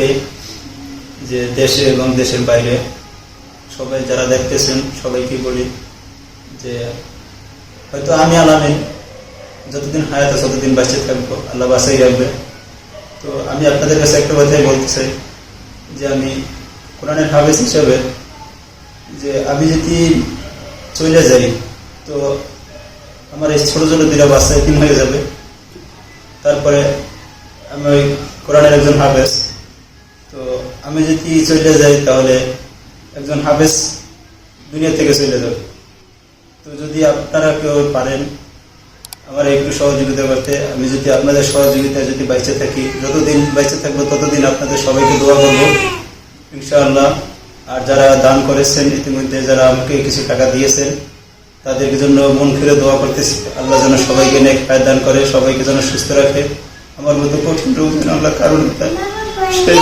বাইরে যে দেশে এবং দেশের বাইরে সবাই যারা দেখতেছেন, সবাইকে বলি যে হয়তো আমি আলামে, যতদিন হায়াত আছে ততদিন বাঁচে থাকব, আল্লাহ বাসাই রাখবে। তো আমি আপনাদের কাছে একটা কথাই বলতে চাই যে আমি কোরআনের হাফেজ হিসাবে যে আমি যদি চলে যাই, তো আমার এই ছোট ছোট দুটা বাচ্চা এতিম হয়ে যাবে? তারপরে আমি ওই কোরআনের একজন হাফেজ আমি যদি চলে যাই তাহলে একজন হাফেজ দুনিয়া থেকে চলে যাবে। তো যদি আপনারা কেউ পারেন আমার একটু সহযোগিতা করতে, আমি যদি আপনাদের সহযোগিতা যদি বাইচে থাকি, যতদিন বাইচে থাকব ততদিন আপনাদের সবাইকে দোয়া করব, ইনশাআল্লাহ। আর যারা দান করেছেন ইতিমধ্যে, যারা আমাকে কিছু টাকা দিয়েছেন, তাদের জন্য মন খুলে দোয়া করতেছি। আল্লাহ যেন সবাইকে নেক ফায় দান করে, সবাইকে যেন সুস্থ রাখে। আমার মতো কঠিন রোগ আল্লাহ কারণ সেই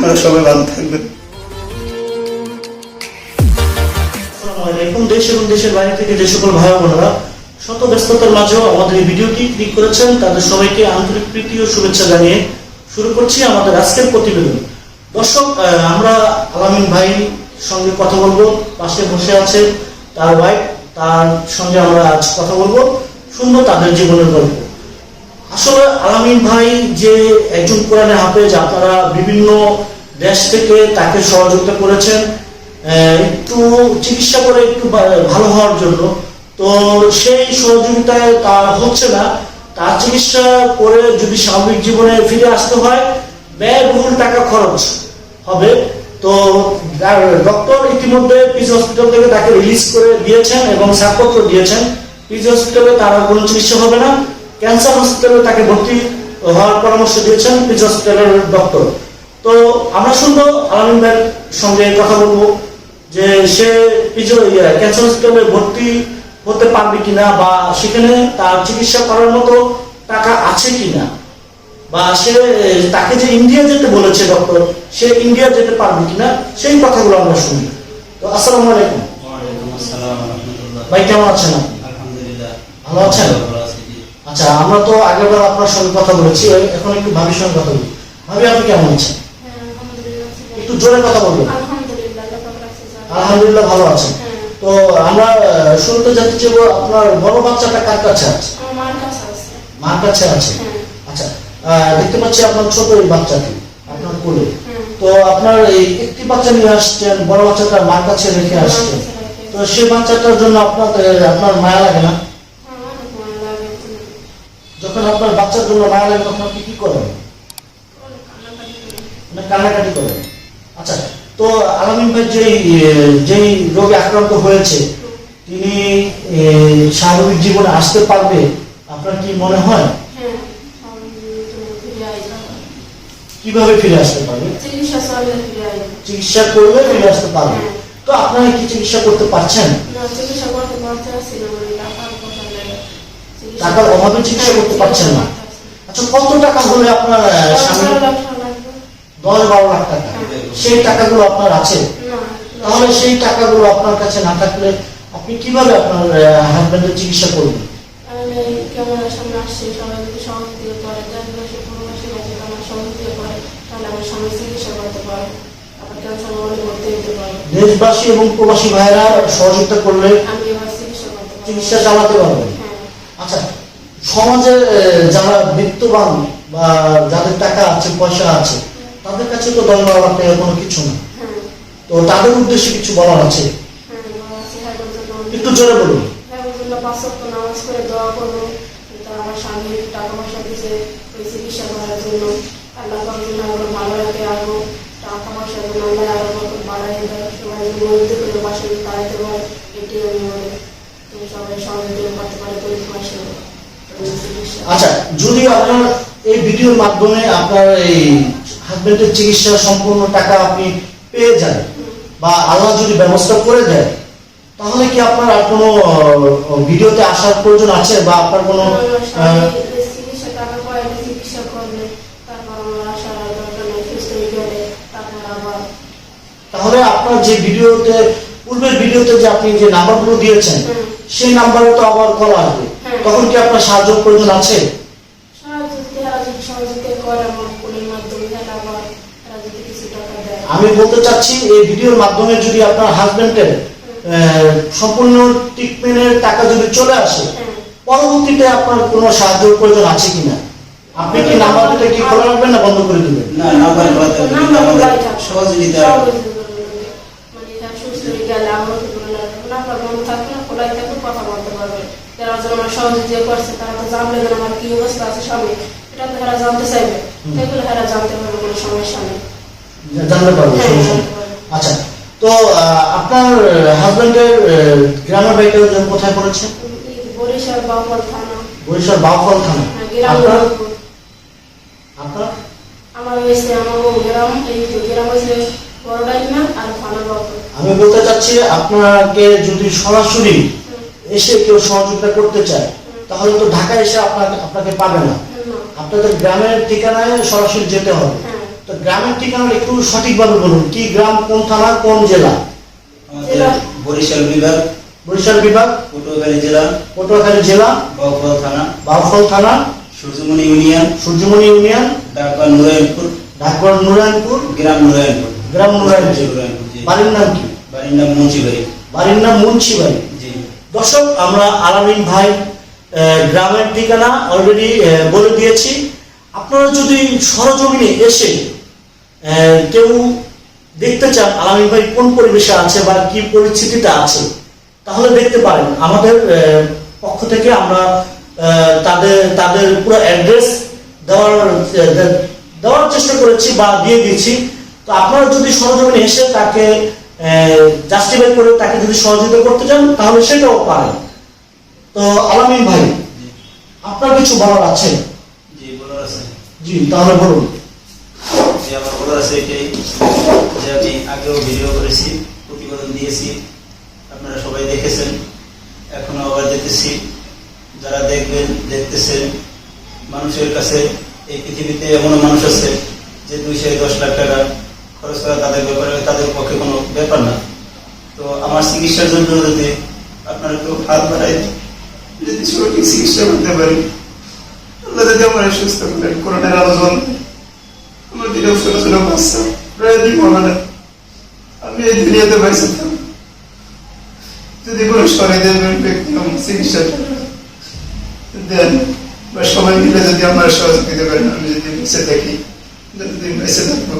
আপনারা সবাই ভালো থাকবেন। দেশ এবং দেশের বাইরে থেকে যে সকল ভাই বোনেরা, শত ব্যস্ততার মাঝেও আমাদের এই ভিডিওটি ক্লিক করেছেন। তাদের সবাইকে আন্তরিক প্রীতি ও শুভেচ্ছা জানিয়ে শুরু করছি আমাদের আজকের প্রতিবেদন। দর্শক আমরা আলামিন ভাই সঙ্গে কথা বলব। পাশে বসে আছে তার ওয়াইফ তার সঙ্গে আমরা আজ কথা বলব। শুনব তাদের জীবনের গল্প। আসলে আলামিন ভাই যে একজন কোরআনে হাফেজ, আপনারা বিভিন্ন দেশ থেকে তাকে সহযোগিতা করেছেন একটু চিকিৎসা করে একটু ভালো হওয়ার জন্য। তো সেই সহযোগিতায় তা হচ্ছে না, তার চিকিৎসা করে যদি স্বাভাবিক জীবনে ফিরে আসতে হয়, ব্যয়বহুল টাকা খরচ হবে। তো ডক্টর ইতিমধ্যে পিজ হসপিটাল থেকে তাকে রিলিজ করে দিয়েছেন এবং ছাড়পত্র দিয়েছেন। পিজ হসপিটালে তার কোনো চিকিৎসা হবে না। ক্যান্সার হসপিটালে তাকে ভর্তি হওয়ার পরামর্শ দিয়েছেন পিজ হসপিটালের ডক্টর। তো আমরা শুনব আলামিন ভাইয়ের সঙ্গে কথা বলব যে সে পিজো ক্যান্সার হসপিটালে ভর্তি হতে পারবে কিনা বা সেখানে তার চিকিৎসা করার মতো টাকা আছে কিনা? বা সে তাকে যে ইন্ডিয়া যেতে বলেছে ডক্টর সে ইন্ডিয়া যেতে পারবে কিনা? সেই কথাগুলো আমরা শুনি তো আসসালামু আলাইকুম। ভাই কেমন আছেন ভালো আছেন? আচ্ছা আমরা তো আগেরবার আপনার সঙ্গে কথা বলেছি এখন একটু ভাবির সঙ্গে কথা বলি। ভাবি আপনি কেমন আছেন? একটু জোরে কথা বলবেন আলহামদুলিল্লাহ ভালো আছেন হ্যাঁ, তো আমরা শুনতে যাচ্ছি যে আপনার বড় বাচ্চাটা কার কাছে আছে? মার কাছে আছে। আছে? হ্যাঁ, আচ্ছা দেখতে পাচ্ছি আপনার ছোট এই বাচ্চাটি আপনার কোলে। হ্যাঁ। তো আপনার এই একটি বাচ্চা নিয়ে আসছেন বড় বাচ্চাটা মার কাছে রেখে আসছেন তো সেই বাচ্চাটার জন্য আপনার আপনার মায়া লাগে না? যখন আপনার বাচ্চার জন্য মায়া লাগে তখন আপনি কি করেন? কান্নাকাটি মানে কান্নাকাটি করেন? তো আলামিন ভাই যেই যেই রোগে আক্রান্ত হয়েছে তিনি স্বাভাবিক জীবনে আসতে পারবে আপনার কি মনে হয়? হ্যাঁ। কীভাবে ফিরে আসতে পারবে? চিকিৎসা করলে ফিরে আসতে পারবে। হ্যাঁ। তো আপনারা কি চিকিৎসা করতে পারছেন? টাকার অভাবে চিকিৎসা করতে পারছেন না? আচ্ছা কত টাকা হলে আপনার স্বামী বারো লাখ টাকা লাগবে। দশ বারো লাখ টাকা। সেই টাকাগুলো আপনার আছে? তাহলে সেই টাকাগুলো আপনার কাছে না থাকলে আপনি কীভাবে আপনার হাজবেন্ডের চিকিৎসা করবেন? ক্যামেরার সামনে আসছি, সবাই যদি সহযোগিতা করে, দেশবাসী, প্রবাসী যদি আমার সহযোগিতা করে, তাহলে আমি স্বামীর চিকিৎসা করতে পারব। আবার ক্যান্সার ওয়ার্ডে ভর্তি হতে পারব। দেশবাসী এবং প্রবাসী ভাইরা সহযোগিতা করলে আমি এবার চিকিৎসা করতে চিকিৎসা চালাতে পারবেন। হ্যাঁ, আচ্ছা সমাজে যারা বিত্তবান বা যাদের টাকা আছে পয়সা আছে তাদের কাছে তো দশ বারো লাখ টাকা কোনো কিছু না তো তাদের উদ্দেশ্যে কিছু বলার আছে। একটু জোরে বলুন চিকিৎসা। আচ্ছা যদি আপনার এই ভিডিওর মাধ্যমে আপনার এই হাজবেন্ডের চিকিৎসা সম্পূর্ণ টাকা আপনি পেয়ে যান বা আল্লাহ যদি ব্যবস্থা করে দেয় তাহলে কি আপনার আর কোনো ভিডিওতে আসার প্রয়োজন আছে বা আপনার কোনো তাহলে আপনার যে ভিডিওতে পূর্বের ভিডিওতে যে আপনি যে নাম্বারগুলো দিয়েছেন সেই নাম্বারে তো আবার কল আসবে। তখন কি আপনার সাহায্য প্রয়োজন আছে সাহায্য যদি তারা যদি সহযোগিতা করে আমার ফোনের মাধ্যমে দেন আবার এরা যদি কিছু টাকা দেয় আমি বলতে চাচ্ছি এই ভিডিওর মাধ্যমে যদি আপনার হাজবেন্ডের সম্পূর্ণ ট্রিটমেন্টের টাকা যদি চলে আসে হ্যাঁ। পরবর্তীতে আপনার কোনো সাহায্যের প্রয়োজন আছে কিনা? আপনি কি নাম্বার দুটো কি খোলা রাখবেন না বন্ধ করে দিবেন? না নাম্বার আমাদের। সহযোগিতা সহযোগিতা এরা সুস্থ গেলে আমরা তো বলে রাখব। নাম্বার বন্ধ থাকলে খোলাই থাকবে কথা বলতে পারবে। যারা যেন আমার সহযোগিতা করছে তারা তো জানলে যেন আমার কি অবস্থা আছে স্বামী এটা তো এরা জানতে চাইবে। সেগুলো এরা জানতে পারবে কোনো সমস্যা নেই। জানতে পারব হ্যাঁ, সমস্যা। জানতে পারবে। আচ্ছা তো আপনার হাজবেন্ডের গ্রামের বাড়িটা কোথায় পড়েছে? বরিশাল বাউপাল থানা। বরিশাল বাউফল থানা। হ্যাঁ, আপনার? আপনার? আমার হয়েছে আমার গ্রাম এই গ্রাম হয়েছে বড়ডাইনা আর থানা বাউপাল আমি বলতে চাচ্ছি আপনাকে যদি সরাসরি এসে কেউ সহযোগিতা করতে চায় তাহলে তো ঢাকায় এসে আপনাকে আপনাকে পাবে না। আপনাদের গ্রামের ঠিকানায় সরাসরি যেতে হবে। হ্যাঁ। তো গ্রামের ঠিকানা একটু সঠিকভাবে বলুন কি গ্রাম কোন থানা কোন জেলা? আমাদের। বরিশাল বিভাগ বরিশাল বিভাগ পটুয়াখালী জেলা পটুয়াখালী জেলা বাউফল থানা বাউফল থানা সূর্যমণি ইউনিয়ন সূর্যমণি ইউনিয়ন ডাকবা নুরায়নপুর ঢাকার নুরায়ণপুর গ্রাম নুরায়নপুর। গ্রাম নুরায়নপুর। বাড়ির নাম কি? বাড়ির নাম মুন্সিবাড়ি। বাড়ির নাম মুন্সিবাড়ি। জি। দর্শক আমরা আলামিন ভাই গ্রামের ঠিকানা অলরেডি বলে দিয়েছি। আপনারা যদি সরজমিনে এসে কেউ দেখতে চান আলামিন ভাই কোন পরিবেশে আছে বা কি পরিস্থিতিতে আছে তাহলে দেখতে পারেন। আমাদের পক্ষ থেকে আমরা তাদের তাদের পুরো অ্যাড্রেস দেওয়ার দেওয়ার চেষ্টা করেছি বা দিয়ে দিয়েছি। তো আপনারা যদি সরজমিনে এসে তাকে জাস্টিফাই করে তাকে যদি সহযোগিতা করতে চান তাহলে সেটাও পারেন। তো আলামিন ভাই আপনার কিছু বলার আছে? জি বলার আছে। জি তাহলে বলুন। আপনারা সবাই দেখেছেন। এখনও আবার দেখতেছি যারা দেখবেন, দেখতেছেন, মানুষের কাছে এই পৃথিবীতে এমনও মানুষ আছে যে দুইশো দশ লাখ টাকা খরচ করা তাদের ব্যাপারে, তাদের পক্ষে কোনো ব্যাপার না। তো আমার চিকিৎসার জন্য যদি আপনারা কেউ হাত বাড়ায়, যদি সঠিক চিকিৎসা করতে পারি, আল্লাহ যদি আমার সুস্থ করেন করোনার আলোচনা আমার দিনে ছোট ছোট বাচ্চা প্রায় দিন না আমি এই দুনিয়াতে থাকব যদি কোনো সহায়তা ব্যক্তি আমার চিকিৎসা দেন বা সবাই মিলে যদি আমার সহযোগিতা করেন আমি যদি বেঁচে থাকি যতদিন বেঁচে থাকব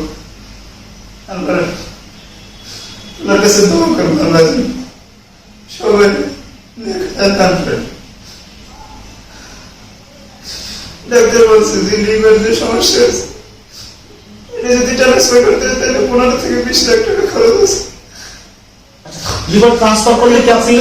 আল্লাহ আল্লাহর কাছে দোয়া করব যেন সবাই দান করেন ডাক্তার বলছে যে লিভার যে সমস্যা আছে যদি ট্রান্সফার করতে তাহলে পনেরো থেকে বিশ লাখ টাকা খরচ আছে। লিভার ট্রান্সফার করলে কি আপনি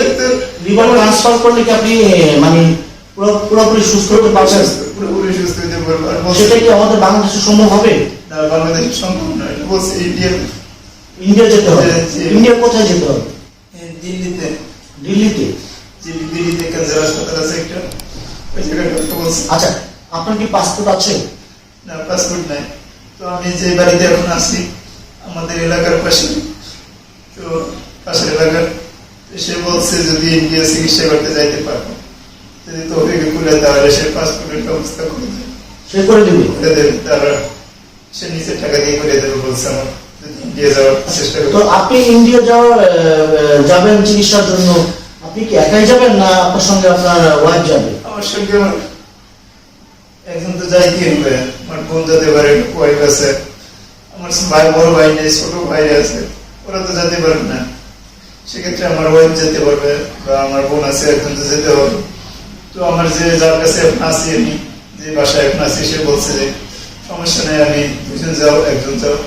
লিভার ট্রান্সফার করলে কি আপনি মানে পুরো- পুরোপুরি সুস্থ হতে পারছেন পুরোপুরি সুস্থ হতে পারব। সেটা কি আমাদের বাংলাদেশে সম্ভব হবে? না বাংলাদেশে সম্ভব নয় এটা বলছে ইন্ডিয়া ইন্ডিয়া যেতে হবে। ইন্ডিয়া কোথায় যেতে হবে? দিল্লিতে। দিল্লিতে? দিল্লি দিল্লিতে ক্যান্সার হাসপাতাল আছে একটা। আচ্ছা আপনার কি পাসপোর্ট আছে? না পাসপোর্ট নাই। তো আমি যে বাড়িতে এখন আছি আমাদের এলাকার পাশে তো পাশের এলাকার সে বলছে যদি ইন্ডিয়া চিকিৎসা করতে যাইতে পারব যদি তো খুলে তাহলে সে পাসপোর্টের ব্যবস্থা করে দেবে। সে করে দিবে? করে দেবে তারা সে নিজের টাকা দিয়ে করে দেবে বলছে আমার ইন্ডিয়া যাওয়ার চেষ্টা তো আপনি ইন্ডিয়া যাওয়ার যাবেন চিকিৎসার জন্য আপনি কি একাই যাবেন না আপনার সঙ্গে আপনার ওয়াইফ যাবে? আমার সঙ্গে আমার একজন তো যাইতে হবে? আমার বোন যেতে পারে ওয়াইফ আছে। আমার ভাই, বড় ভাই নেই, ছোট ভাই আছে। ওরা তো যেতে পারবে না। সেক্ষেত্রে আমার ওয়াইফ যেতে পারবে বা আমার বোন আছে, একজন তো যেতে হবে। তো আমার যে যার কাছে এখন আছি আমি, যে বাসায় এখন আছি, সে বলছে যে, সমস্যা নেই, আমি দুজন যাও, একজন যাও।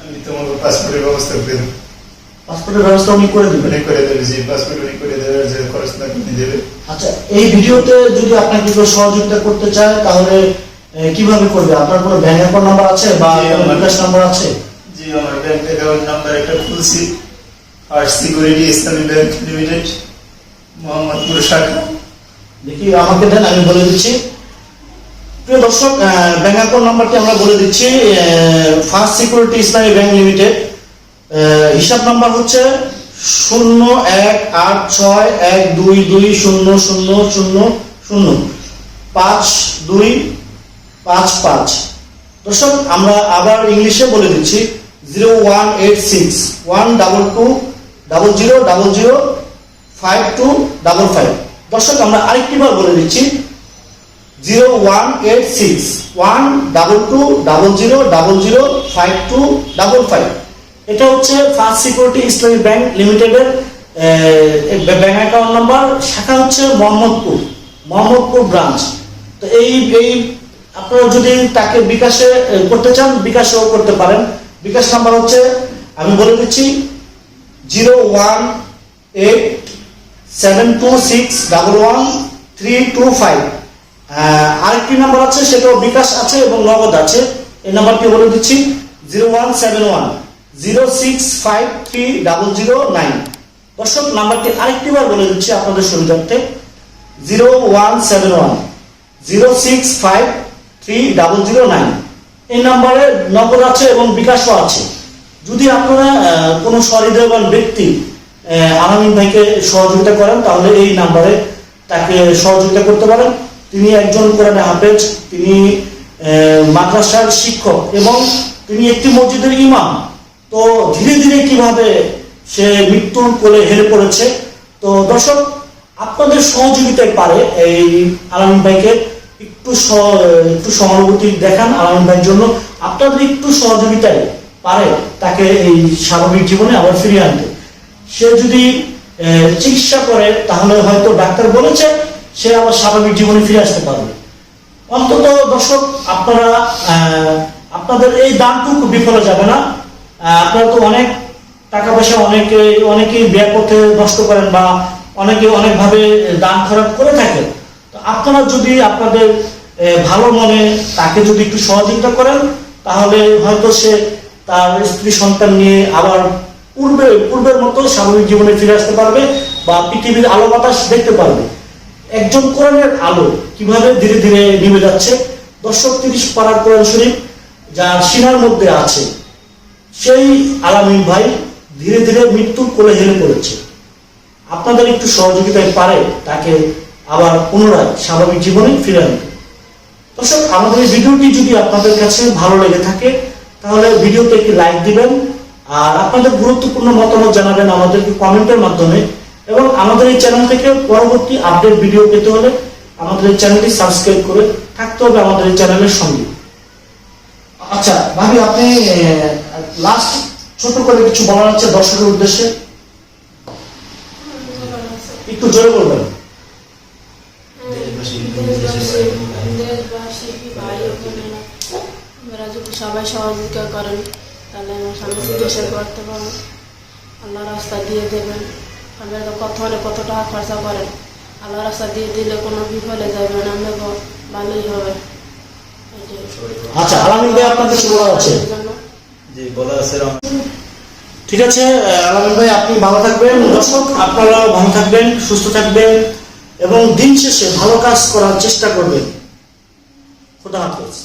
আমি তোমার পাসপোর্টের ব্যবস্থা করে দেবো। পাসপোর্টের ব্যবস্থা উনি করে দিবেন। উনি করে দেবে যে পাসপোর্ট উনি করে দেবে যে খরচ না উনি দেবে। আচ্ছা এই ভিডিওতে যদি আপনাকে কেউ সহযোগিতা করতে চায় তাহলে কীভাবে করবে? আপনার কোনো ব্যাংক অ্যাকাউন্ট নাম্বার আছে বা জি, বিকাশ নাম্বার আছে? জি আমার ব্যাংক অ্যাকাউন্ট নাম্বার একটা খুলছি। First Security Islami Bank Limited Mohammadpur শাখা। দেখি আমাকে দেন আমি বলে দিচ্ছি। প্রিয় দর্শক ব্যাংক অ্যাকাউন্ট নাম্বারটি আমরা বলে দিচ্ছি First Security Islami Bank Limited হিসাব নাম্বার হচ্ছে শূন্য এক আট ছয় এক দুই দুই শূন্য শূন্য শূন্য শূন্য পাঁচ দুই পাঁচ পাঁচ। দর্শক, আমরা আবার ইংলিশে বলে দিচ্ছি zero one eight six, one double two double zero double zero five two double five. দর্শক, আমরা আরেকটি বার বলে দিচ্ছি zero one eight six, one double two double zero double zero five two double five. এটা হচ্ছে ফার্স্ট সিকিউরিটি ইসলামী ব্যাংক লিমিটেডের bank account number শাখা হচ্ছে মোহাম্মদপুর মোহাম্মদপুর ব্রাঞ্চ তো এই এই আপনারা যদি তাকে বিকাশে করতে চান, বিকাশেও করতে পারেন। বিকাশ নাম্বার হচ্ছে, আমি বলে দিচ্ছি, zero one eight seven two six double one three two five. আরেকটি নাম্বার আছে, সেটাও বিকাশ আছে এবং নগদ আছে। এই নাম্বারটি বলে দিচ্ছি, zero one seven one. Zero six five three double zero nine. দর্শক, নাম্বারটি আরেকটি বার বলে দিচ্ছি আপনাদের সুবিধার্থে। Zero one seven one, zero six five three double zero nine. এই নাম্বারে নগদ আছে এবং বিকাশও আছে। যদি আপনারা কোনো সহৃদয়বান ব্যক্তি আলামিন ভাইকে সহযোগিতা করেন, তাহলে এই নাম্বারে তাকে সহযোগিতা করতে পারেন। তিনি একজন কোরআনে হাফেজ, তিনি মাদ্রাসার শিক্ষক এবং তিনি একটি মসজিদের ইমাম। তো ধীরে ধীরে কীভাবে সে মৃত্যুর কোলে হেরে পড়েছে? তো দর্শক, আপনাদের সহযোগিতায় পারে এই আলামিন ভাইকে একটু একটু সহানুভূতি দেখান আলামিন ভাইয়ের জন্য। আপনাদের একটু সহযোগিতায় পারে তাকে এই স্বাভাবিক জীবনে আবার ফিরিয়ে আনতে। সে যদি চিকিৎসা করে, তাহলে হয়তো ডাক্তার বলেছে, সে আবার স্বাভাবিক জীবনে ফিরে আসতে পারবে। অন্তত দর্শক, আপনারা আপনাদের এই দানটুকু বিফলে যাবে না। আপনারা তো অনেক টাকা পয়সা অনেকে, অনেকেই ব্যয় করতে নষ্ট করেন বা অনেকে অনেকভাবে দান খরচ করে থাকেন। তো আপনারা যদি আপনাদের ভালো মনে তাকে যদি একটু সহযোগিতা করেন, তাহলে হয়তো সে তার স্ত্রী সন্তান নিয়ে আবার পূর্বে, পূর্বের মতো স্বাভাবিক জীবনে ফিরে আসতে পারবে বা পৃথিবীর আলো বাতাস দেখতে পারবে। একজন কোরআনের আলো কীভাবে ধীরে ধীরে নিভে যাচ্ছে? দর্শক তিরিশ পাড়ার কোরআন শরীফ যা সিনার মধ্যে আছে। সেই আলামিন ভাই ধীরে ধীরে মৃত্যুর কোলে হেলে পড়েছে। আপনাদের একটু সহযোগিতায় পারে তাকে আবার পুনরায় স্বাভাবিক জীবনে ফিরে আনতে। দর্শক, আমাদের এই ভিডিওটি যদি আপনাদের কাছে ভালো লেগে থাকে, তাহলে ভিডিওতে একটি লাইক দিবেন, আর আপনাদের গুরুত্বপূর্ণ মতামত জানাবেন আমাদেরকে কমেন্টের মাধ্যমে, এবং আমাদের এই চ্যানেল থেকে পরবর্তী আপডেট ভিডিও পেতে হলে আমাদের এই চ্যানেলটি সাবস্ক্রাইব করে থাকতে হবে আমাদের এই চ্যানেলের সঙ্গে। আচ্ছা ভাবি, আপনি লাস্ট ছোট করে কিছু বলার আছে দর্শকের উদ্দেশ্যে? একটু জোরে বলবেন। সবাই সহযোগিতা করেন, তাহলে আমার স্বামী চিকিৎসা করতে পারব আল্লাহ রাস্তা দিয়ে দেবেন। তো কত হলে কত টাকা খরচা করেন। আল্লাহ রাস্তা দিয়ে দিলে কোনো বিফলে যাবে না। আমরা ভালোই হবে। আচ্ছা আলামিন ভাই আপনার কিছু বলার আছে? এর বলা আছে ঠিক আছে আলামিন ভাই আপনি ভালো থাকবেন দর্শক আপনারাও ভালো থাকবেন সুস্থ থাকবেন এবং দিন শেষে ভালো কাজ করার চেষ্টা করবেন। খোদা হাফেজ।